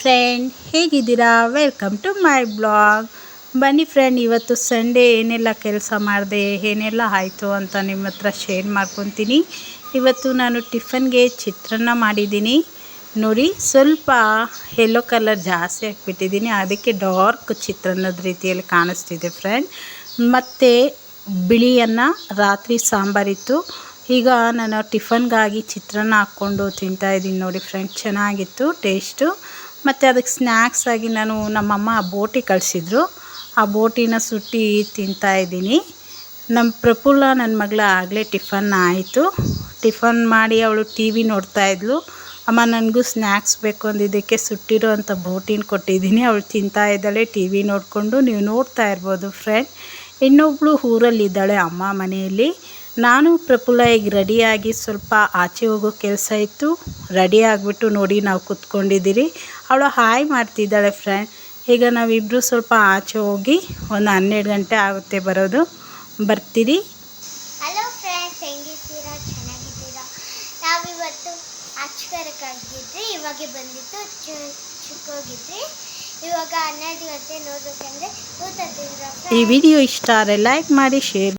Friend ಹೇಗಿದ್ದೀರಾ? Welcome to my blog ಬನ್ನಿ friend ಇವತ್ತು ಸಂಡೇ ಏನೆಲ್ಲ ಕೆಲಸ ಮಾಡಿದೆ, ಏನೆಲ್ಲ ಆಯಿತು ಅಂತ ನಿಮ್ಮ ಹತ್ರ ಶೇರ್ ಮಾಡ್ಕೊತೀನಿ. ಇವತ್ತು ನಾನು ಟಿಫನ್ಗೆ ಚಿತ್ರಾನ್ನ ಮಾಡಿದ್ದೀನಿ. ನೋಡಿ, ಸ್ವಲ್ಪ ಯೆಲ್ಲೋ ಕಲರ್ ಜಾಸ್ತಿ ಹಾಕ್ಬಿಟ್ಟಿದ್ದೀನಿ. ಅದಕ್ಕೆ ಡಾರ್ಕ್ ಚಿತ್ರಾನ್ನದ ರೀತಿಯಲ್ಲಿ ಕಾಣಿಸ್ತಿದೆ ಫ್ರೆಂಡ್ ಮತ್ತು ಬಿಳಿಯನ್ನು ರಾತ್ರಿ ಸಾಂಬಾರಿತ್ತು ಈಗ ನಾನು ಟಿಫನ್ಗಾಗಿ ಚಿತ್ರಾನ್ನ ಹಾಕ್ಕೊಂಡು ತಿಂತಾಯಿದ್ದೀನಿ ನೋಡಿ ಫ್ರೆಂಡ್ ಚೆನ್ನಾಗಿತ್ತು ಟೇಸ್ಟು ಮತ್ತು ಅದಕ್ಕೆ ಸ್ನ್ಯಾಕ್ಸ್ ಆಗಿ ನಾನು ನಮ್ಮಮ್ಮ ಬೋಟಿ ಕಳಿಸಿದ್ರು. ಆ ಬೋಟಿನ ಸುಟ್ಟಿ ತಿಂತಾಯಿದ್ದೀನಿ ನಮ್ಮ ಪ್ರಫುಲ್ಲ ನನ್ನ ಮಗಳ ಆಗಲೇ ಟಿಫನ್ ಆಯಿತು. ಟಿಫನ್ ಮಾಡಿ ಅವಳು ಟಿ ವಿ ನೋಡ್ತಾಯಿದ್ಲು ಅಮ್ಮ, ನನಗೂ ಸ್ನ್ಯಾಕ್ಸ್ ಬೇಕು ಅಂದಿದ್ದಕ್ಕೆ ಸುಟ್ಟಿರೋ ಅಂಥ ಬೋಟಿನ ಕೊಟ್ಟಿದ್ದೀನಿ. ಅವಳು ತಿಂತಾ ಇದ್ದಾಳೆ, ಟಿ ವಿ ನೋಡಿಕೊಂಡು. ನೀವು ನೋಡ್ತಾ ಇರ್ಬೋದು ಫ್ರೆಂಡ್ ಇನ್ನೊಬ್ಬಳು ಊರಲ್ಲಿದ್ದಾಳೆ ಅಮ್ಮ ಮನೆಯಲ್ಲಿ. ನಾನು ಪ್ರಫುಲ್ಲ ಈಗ ರೆಡಿಯಾಗಿ ಸ್ವಲ್ಪ ಆಚೆ ಹೋಗೋ ಕೆಲಸ ಇತ್ತು. ರೆಡಿ ಆಗಿಬಿಟ್ಟು ನೋಡಿ ನಾವು ಕೂತ್ಕೊಂಡಿದ್ದೀರಿ. ಅವಳು ಹಾಯ್ ಮಾಡ್ತಿದ್ದಾಳೆ ಫ್ರೆಂಡ್. ಈಗ ನಾವಿಬ್ಬರು ಸ್ವಲ್ಪ ಆಚೆ ಹೋಗಿ ಒಂದು ಹನ್ನೆರಡು ಗಂಟೆ ಆಗುತ್ತೆ ಬರೋದು. ಬರ್ತೀರಿ? ಹಲೋ ಫ್ರೆಂಡ್ಸ್ ಹೆಂಗಿದ್ದೀರಾ? ಚೆನ್ನಾಗಿದ್ದೀರಾ? ನಾವಿವತ್ತು ಇವಾಗ ಬಂದಿತ್ತು ಇವಾಗ ಹನ್ನೆರಡು ಗಂಟೆ ನೋಡ್ಬೇಕಂದ್ರೆ ಈ ವಿಡಿಯೋ ಇಷ್ಟ ಆದರೆ ಲೈಕ್ ಮಾಡಿ ಶೇರ್